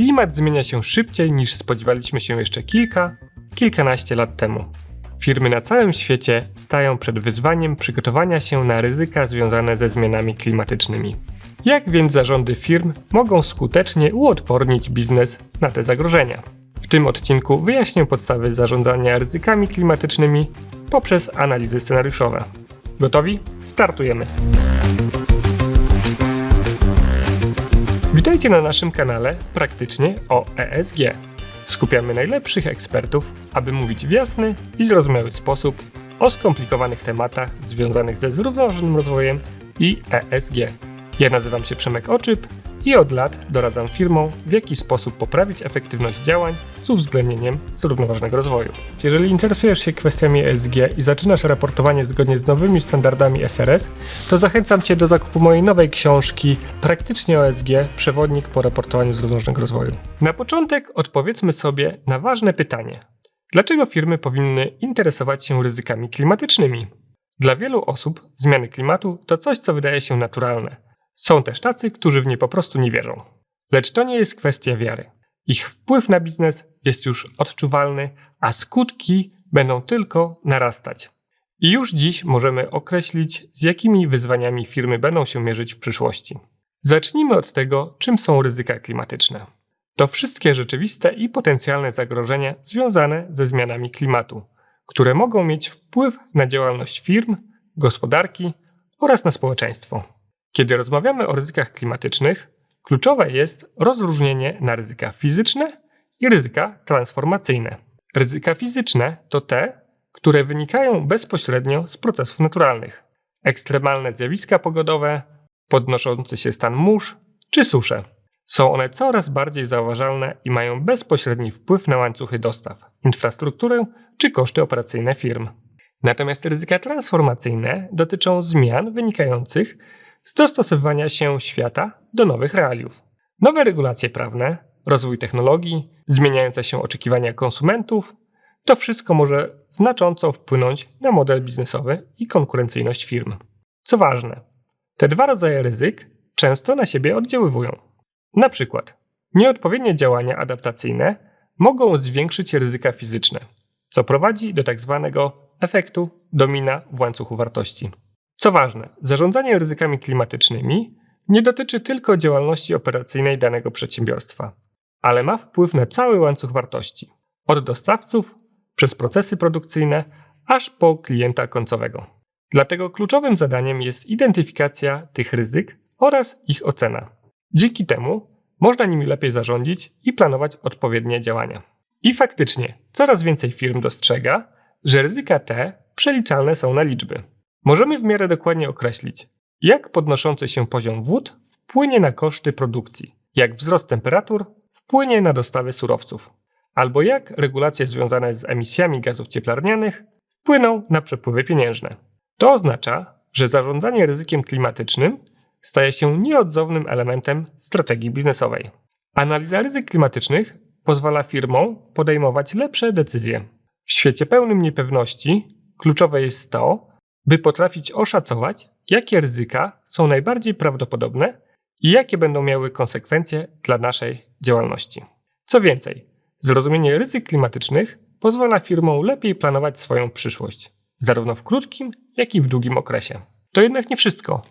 klimat zmienia się szybciej niż spodziewaliśmy się jeszcze kilka, kilkanaście lat temu. Firmy na całym świecie stają przed wyzwaniem przygotowania się na ryzyka związane ze zmianami klimatycznymi. Jak więc zarządy firm mogą skutecznie uodpornić biznes na te zagrożenia? W tym odcinku wyjaśnię podstawy zarządzania ryzykami klimatycznymi poprzez analizy scenariuszowe. Gotowi? Startujemy! Witajcie na naszym kanale Praktycznie o ESG. Skupiamy najlepszych ekspertów, aby mówić w jasny i zrozumiały sposób o skomplikowanych tematach związanych ze zrównoważonym rozwojem i ESG. Ja nazywam się Przemek Oczyp i od lat doradzam firmom, w jaki sposób poprawić efektywność działań z uwzględnieniem zrównoważonego rozwoju. Jeżeli interesujesz się kwestiami ESG i zaczynasz raportowanie zgodnie z nowymi standardami SRS, to zachęcam Cię do zakupu mojej nowej książki Praktycznie o ESG Przewodnik po raportowaniu zrównoważonego rozwoju. Na początek odpowiedzmy sobie na ważne pytanie. Dlaczego firmy powinny interesować się ryzykami klimatycznymi? Dla wielu osób zmiany klimatu to coś, co wydaje się naturalne są też tacy, którzy w nie po prostu nie wierzą. Lecz to nie jest kwestia wiary. Ich wpływ na biznes jest już odczuwalny, a skutki będą tylko narastać. I już dziś możemy określić, z jakimi wyzwaniami firmy będą się mierzyć w przyszłości. Zacznijmy od tego, czym są ryzyka klimatyczne. To wszystkie rzeczywiste i potencjalne zagrożenia związane ze zmianami klimatu, które mogą mieć wpływ na działalność firm, gospodarki oraz na społeczeństwo. Kiedy rozmawiamy o ryzykach klimatycznych, kluczowe jest rozróżnienie na ryzyka fizyczne i ryzyka transformacyjne. Ryzyka fizyczne to te, które wynikają bezpośrednio z procesów naturalnych. Ekstremalne zjawiska pogodowe, podnoszący się stan mórz czy susze. Są one coraz bardziej zauważalne i mają bezpośredni wpływ na łańcuchy dostaw, infrastrukturę czy koszty operacyjne firm. Natomiast ryzyka transformacyjne dotyczą zmian wynikających z dostosowywania się świata do nowych realiów. Nowe regulacje prawne, rozwój technologii, zmieniające się oczekiwania konsumentów to wszystko może znacząco wpłynąć na model biznesowy i konkurencyjność firm. Co ważne, te dwa rodzaje ryzyk często na siebie oddziaływują. Na przykład, nieodpowiednie działania adaptacyjne mogą zwiększyć ryzyka fizyczne, co prowadzi do tzw. Tak efektu domina w łańcuchu wartości. Co ważne, zarządzanie ryzykami klimatycznymi nie dotyczy tylko działalności operacyjnej danego przedsiębiorstwa, ale ma wpływ na cały łańcuch wartości od dostawców przez procesy produkcyjne aż po klienta końcowego. Dlatego kluczowym zadaniem jest identyfikacja tych ryzyk oraz ich ocena. Dzięki temu można nimi lepiej zarządzić i planować odpowiednie działania. I faktycznie coraz więcej firm dostrzega, że ryzyka te przeliczalne są na liczby. Możemy w miarę dokładnie określić, jak podnoszący się poziom wód wpłynie na koszty produkcji, jak wzrost temperatur wpłynie na dostawy surowców, albo jak regulacje związane z emisjami gazów cieplarnianych wpłyną na przepływy pieniężne. To oznacza, że zarządzanie ryzykiem klimatycznym staje się nieodzownym elementem strategii biznesowej. Analiza ryzyk klimatycznych pozwala firmom podejmować lepsze decyzje. W świecie pełnym niepewności kluczowe jest to, by potrafić oszacować, jakie ryzyka są najbardziej prawdopodobne i jakie będą miały konsekwencje dla naszej działalności. Co więcej, zrozumienie ryzyk klimatycznych pozwala firmom lepiej planować swoją przyszłość, zarówno w krótkim, jak i w długim okresie. To jednak nie wszystko,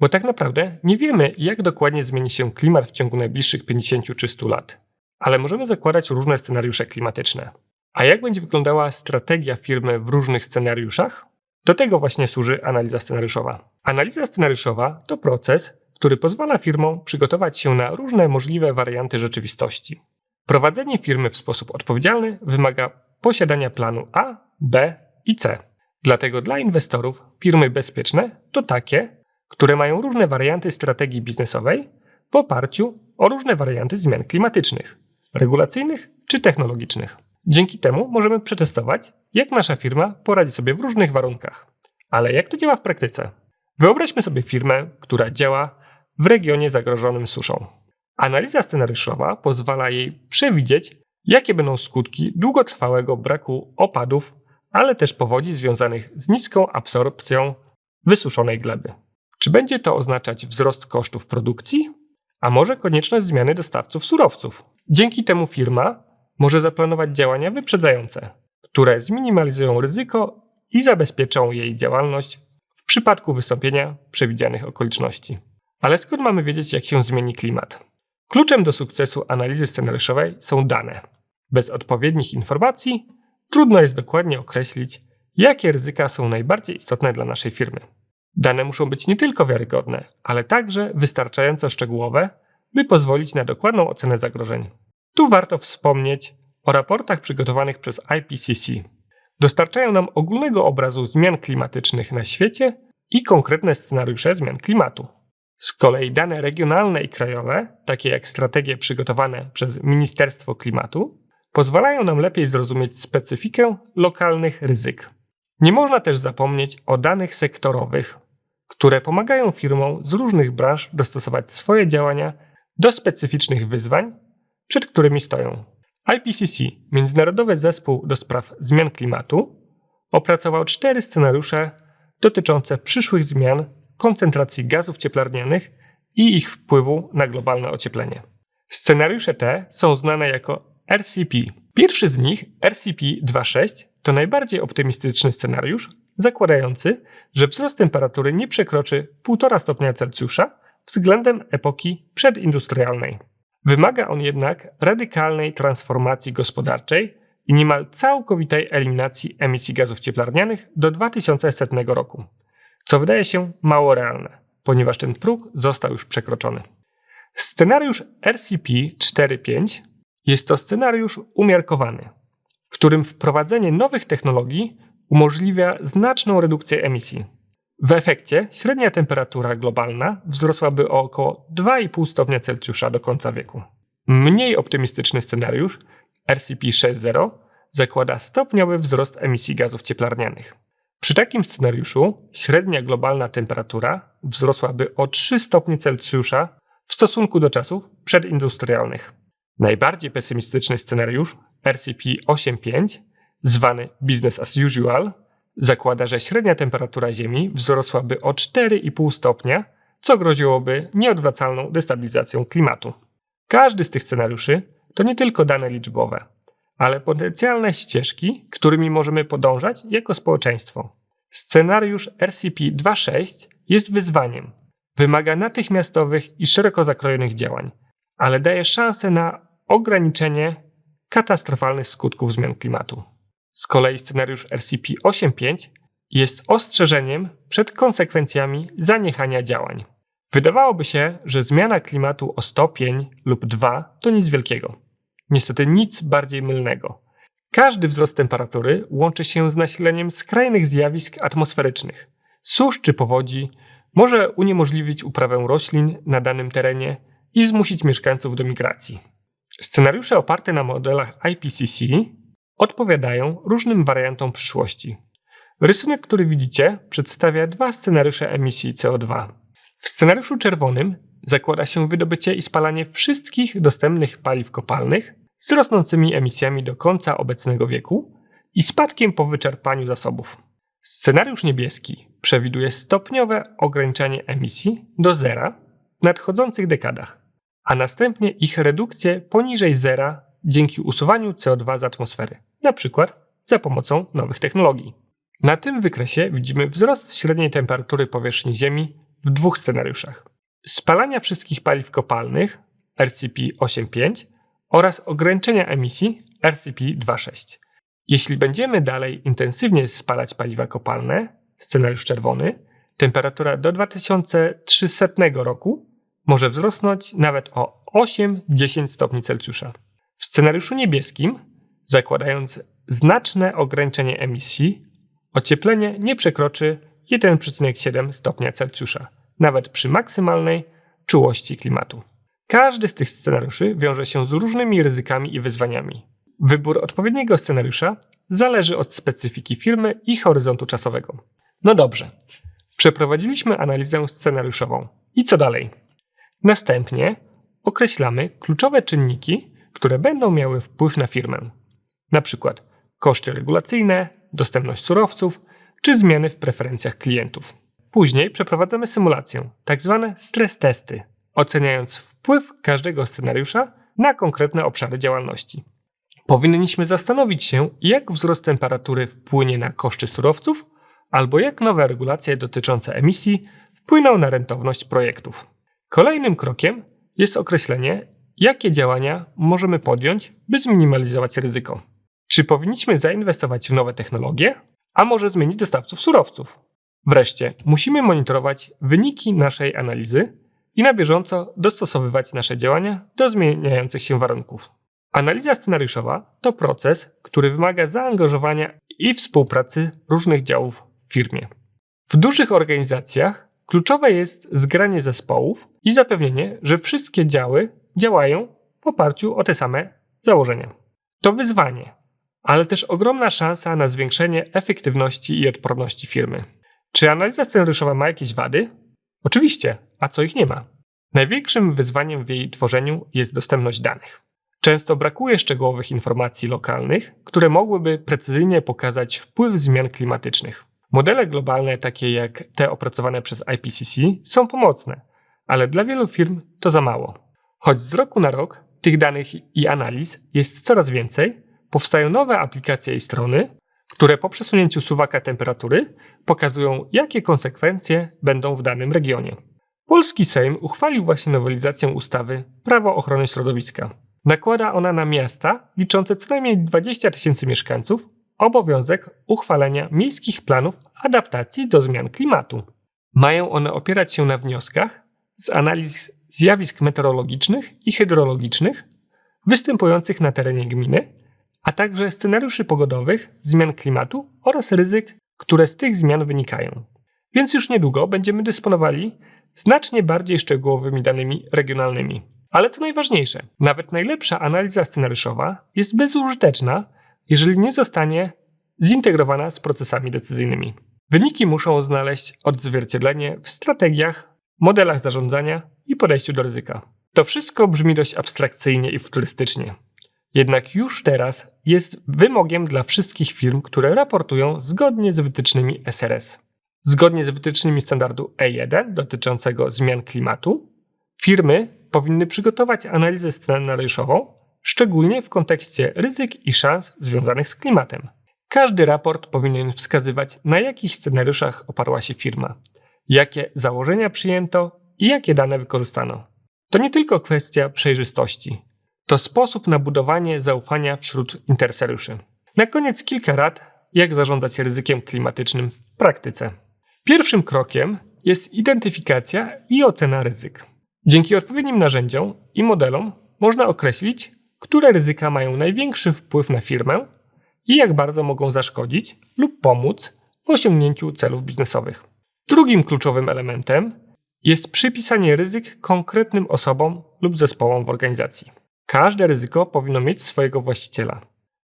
bo tak naprawdę nie wiemy, jak dokładnie zmieni się klimat w ciągu najbliższych 50 czy 100 lat. Ale możemy zakładać różne scenariusze klimatyczne. A jak będzie wyglądała strategia firmy w różnych scenariuszach? Do tego właśnie służy analiza scenariuszowa. Analiza scenariuszowa to proces, który pozwala firmom przygotować się na różne możliwe warianty rzeczywistości. Prowadzenie firmy w sposób odpowiedzialny wymaga posiadania planu A, B i C. Dlatego dla inwestorów firmy bezpieczne to takie, które mają różne warianty strategii biznesowej w oparciu o różne warianty zmian klimatycznych, regulacyjnych czy technologicznych. Dzięki temu możemy przetestować, jak nasza firma poradzi sobie w różnych warunkach. Ale jak to działa w praktyce? Wyobraźmy sobie firmę, która działa w regionie zagrożonym suszą. Analiza scenariuszowa pozwala jej przewidzieć, jakie będą skutki długotrwałego braku opadów, ale też powodzi związanych z niską absorpcją wysuszonej gleby. Czy będzie to oznaczać wzrost kosztów produkcji, a może konieczność zmiany dostawców surowców? Dzięki temu firma może zaplanować działania wyprzedzające, które zminimalizują ryzyko i zabezpieczą jej działalność w przypadku wystąpienia przewidzianych okoliczności. Ale skąd mamy wiedzieć, jak się zmieni klimat? Kluczem do sukcesu analizy scenariuszowej są dane. Bez odpowiednich informacji trudno jest dokładnie określić, jakie ryzyka są najbardziej istotne dla naszej firmy. Dane muszą być nie tylko wiarygodne, ale także wystarczająco szczegółowe, by pozwolić na dokładną ocenę zagrożeń. Tu warto wspomnieć o raportach przygotowanych przez IPCC. Dostarczają nam ogólnego obrazu zmian klimatycznych na świecie i konkretne scenariusze zmian klimatu. Z kolei dane regionalne i krajowe, takie jak strategie przygotowane przez Ministerstwo Klimatu, pozwalają nam lepiej zrozumieć specyfikę lokalnych ryzyk. Nie można też zapomnieć o danych sektorowych, które pomagają firmom z różnych branż dostosować swoje działania do specyficznych wyzwań, przed którymi stoją. IPCC, Międzynarodowy Zespół do Spraw Zmian Klimatu, opracował cztery scenariusze dotyczące przyszłych zmian koncentracji gazów cieplarnianych i ich wpływu na globalne ocieplenie. Scenariusze te są znane jako RCP. Pierwszy z nich, RCP-2.6, to najbardziej optymistyczny scenariusz, zakładający, że wzrost temperatury nie przekroczy 1,5 stopnia Celsjusza względem epoki przedindustrialnej. Wymaga on jednak radykalnej transformacji gospodarczej i niemal całkowitej eliminacji emisji gazów cieplarnianych do 2100 roku, co wydaje się mało realne, ponieważ ten próg został już przekroczony. Scenariusz RCP-4.5 jest to scenariusz umiarkowany, w którym wprowadzenie nowych technologii umożliwia znaczną redukcję emisji. W efekcie średnia temperatura globalna wzrosłaby o około 2,5 stopnia Celsjusza do końca wieku. Mniej optymistyczny scenariusz RCP 6.0 zakłada stopniowy wzrost emisji gazów cieplarnianych. Przy takim scenariuszu średnia globalna temperatura wzrosłaby o 3 stopnie Celsjusza w stosunku do czasów przedindustrialnych. Najbardziej pesymistyczny scenariusz RCP 8.5, zwany Business as Usual, zakłada, że średnia temperatura Ziemi wzrosłaby o 4,5 stopnia, co groziłoby nieodwracalną destabilizacją klimatu. Każdy z tych scenariuszy to nie tylko dane liczbowe, ale potencjalne ścieżki, którymi możemy podążać jako społeczeństwo. Scenariusz RCP-2.6 jest wyzwaniem. Wymaga natychmiastowych i szeroko zakrojonych działań, ale daje szansę na ograniczenie katastrofalnych skutków zmian klimatu. Z kolei scenariusz RCP-8.5 jest ostrzeżeniem przed konsekwencjami zaniechania działań. Wydawałoby się, że zmiana klimatu o stopień lub dwa to nic wielkiego. Niestety nic bardziej mylnego. Każdy wzrost temperatury łączy się z nasileniem skrajnych zjawisk atmosferycznych. Susz czy powodzi może uniemożliwić uprawę roślin na danym terenie i zmusić mieszkańców do migracji. Scenariusze oparte na modelach IPCC odpowiadają różnym wariantom przyszłości. Rysunek, który widzicie, przedstawia dwa scenariusze emisji CO2. W scenariuszu czerwonym zakłada się wydobycie i spalanie wszystkich dostępnych paliw kopalnych z rosnącymi emisjami do końca obecnego wieku i spadkiem po wyczerpaniu zasobów. Scenariusz niebieski przewiduje stopniowe ograniczanie emisji do zera w nadchodzących dekadach, a następnie ich redukcję poniżej zera dzięki usuwaniu CO2 z atmosfery, np. za pomocą nowych technologii. Na tym wykresie widzimy wzrost średniej temperatury powierzchni Ziemi w dwóch scenariuszach. Spalania wszystkich paliw kopalnych RCP-8.5 oraz ograniczenia emisji RCP-2.6. Jeśli będziemy dalej intensywnie spalać paliwa kopalne, scenariusz czerwony, temperatura do 2300 roku może wzrosnąć nawet o 8-10 stopni Celsjusza. W scenariuszu niebieskim, zakładając znaczne ograniczenie emisji, ocieplenie nie przekroczy 1,7 stopnia Celsjusza, nawet przy maksymalnej czułości klimatu. Każdy z tych scenariuszy wiąże się z różnymi ryzykami i wyzwaniami. Wybór odpowiedniego scenariusza zależy od specyfiki firmy i horyzontu czasowego. No dobrze, przeprowadziliśmy analizę scenariuszową. I co dalej? Następnie określamy kluczowe czynniki, które będą miały wpływ na firmę. Przykład koszty regulacyjne, dostępność surowców czy zmiany w preferencjach klientów. Później przeprowadzamy symulację, tak zwane stres testy, oceniając wpływ każdego scenariusza na konkretne obszary działalności. Powinniśmy zastanowić się, jak wzrost temperatury wpłynie na koszty surowców, albo jak nowe regulacje dotyczące emisji wpłyną na rentowność projektów. Kolejnym krokiem jest określenie, jakie działania możemy podjąć, by zminimalizować ryzyko. Czy powinniśmy zainwestować w nowe technologie, a może zmienić dostawców surowców? Wreszcie, musimy monitorować wyniki naszej analizy i na bieżąco dostosowywać nasze działania do zmieniających się warunków. Analiza scenariuszowa to proces, który wymaga zaangażowania i współpracy różnych działów w firmie. W dużych organizacjach kluczowe jest zgranie zespołów i zapewnienie, że wszystkie działy działają w oparciu o te same założenia. To wyzwanie, ale też ogromna szansa na zwiększenie efektywności i odporności firmy. Czy analiza scenariuszowa ma jakieś wady? Oczywiście, a co ich nie ma? Największym wyzwaniem w jej tworzeniu jest dostępność danych. Często brakuje szczegółowych informacji lokalnych, które mogłyby precyzyjnie pokazać wpływ zmian klimatycznych. Modele globalne, takie jak te opracowane przez IPCC, są pomocne, ale dla wielu firm to za mało. Choć z roku na rok tych danych i analiz jest coraz więcej, powstają nowe aplikacje i strony, które po przesunięciu suwaka temperatury pokazują, jakie konsekwencje będą w danym regionie. Polski Sejm uchwalił właśnie nowelizację ustawy Prawo ochrony środowiska. Nakłada ona na miasta liczące co najmniej 20 tysięcy mieszkańców obowiązek uchwalenia miejskich planów adaptacji do zmian klimatu. Mają one opierać się na wnioskach z analiz zjawisk meteorologicznych i hydrologicznych występujących na terenie gminy, a także scenariuszy pogodowych, zmian klimatu oraz ryzyk, które z tych zmian wynikają. Więc już niedługo będziemy dysponowali znacznie bardziej szczegółowymi danymi regionalnymi. Ale co najważniejsze, nawet najlepsza analiza scenariuszowa jest bezużyteczna, jeżeli nie zostanie zintegrowana z procesami decyzyjnymi. Wyniki muszą znaleźć odzwierciedlenie w strategiach, modelach zarządzania i podejściu do ryzyka. To wszystko brzmi dość abstrakcyjnie i futurystycznie. Jednak już teraz jest wymogiem dla wszystkich firm, które raportują zgodnie z wytycznymi SRS. Zgodnie z wytycznymi standardu E1 dotyczącego zmian klimatu, firmy powinny przygotować analizę scenariuszową, szczególnie w kontekście ryzyk i szans związanych z klimatem. Każdy raport powinien wskazywać, na jakich scenariuszach oparła się firma, jakie założenia przyjęto i jakie dane wykorzystano. To nie tylko kwestia przejrzystości, to sposób na budowanie zaufania wśród interesariuszy. Na koniec kilka rad, jak zarządzać ryzykiem klimatycznym w praktyce. Pierwszym krokiem jest identyfikacja i ocena ryzyk. Dzięki odpowiednim narzędziom i modelom można określić, które ryzyka mają największy wpływ na firmę i jak bardzo mogą zaszkodzić lub pomóc w osiągnięciu celów biznesowych. Drugim kluczowym elementem jest przypisanie ryzyk konkretnym osobom lub zespołom w organizacji. Każde ryzyko powinno mieć swojego właściciela.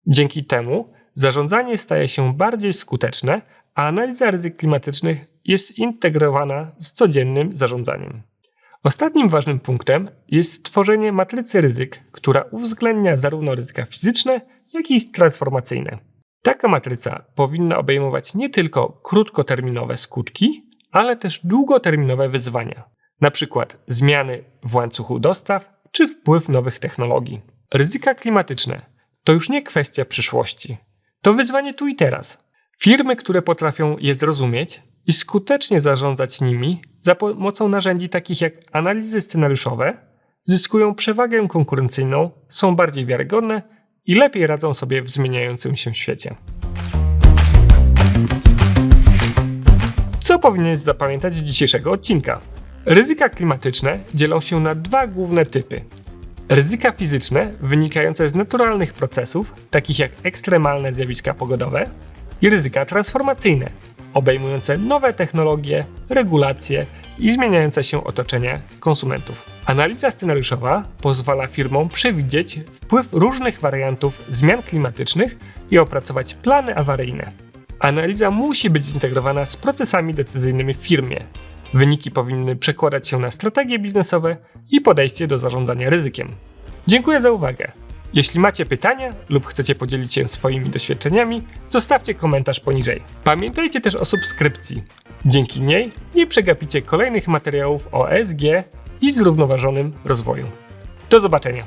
Dzięki temu zarządzanie staje się bardziej skuteczne, a analiza ryzyk klimatycznych jest integrowana z codziennym zarządzaniem. Ostatnim ważnym punktem jest stworzenie matrycy ryzyk, która uwzględnia zarówno ryzyka fizyczne, jak i transformacyjne. Taka matryca powinna obejmować nie tylko krótkoterminowe skutki, ale też długoterminowe wyzwania, np. zmiany w łańcuchu dostaw czy wpływ nowych technologii. Ryzyka klimatyczne to już nie kwestia przyszłości, to wyzwanie tu i teraz. Firmy, które potrafią je zrozumieć i skutecznie zarządzać nimi za pomocą narzędzi takich jak analizy scenariuszowe, zyskują przewagę konkurencyjną, są bardziej wiarygodne i lepiej radzą sobie w zmieniającym się świecie. Co powinieneś zapamiętać z dzisiejszego odcinka? Ryzyka klimatyczne dzielą się na dwa główne typy. Ryzyka fizyczne wynikające z naturalnych procesów, takich jak ekstremalne zjawiska pogodowe, i ryzyka transformacyjne, obejmujące nowe technologie, regulacje i zmieniające się otoczenie konsumentów. Analiza scenariuszowa pozwala firmom przewidzieć wpływ różnych wariantów zmian klimatycznych i opracować plany awaryjne. Analiza musi być zintegrowana z procesami decyzyjnymi w firmie. Wyniki powinny przekładać się na strategie biznesowe i podejście do zarządzania ryzykiem. Dziękuję za uwagę. Jeśli macie pytania lub chcecie podzielić się swoimi doświadczeniami, zostawcie komentarz poniżej. Pamiętajcie też o subskrypcji. Dzięki niej nie przegapicie kolejnych materiałów o ESG i zrównoważonym rozwoju. Do zobaczenia!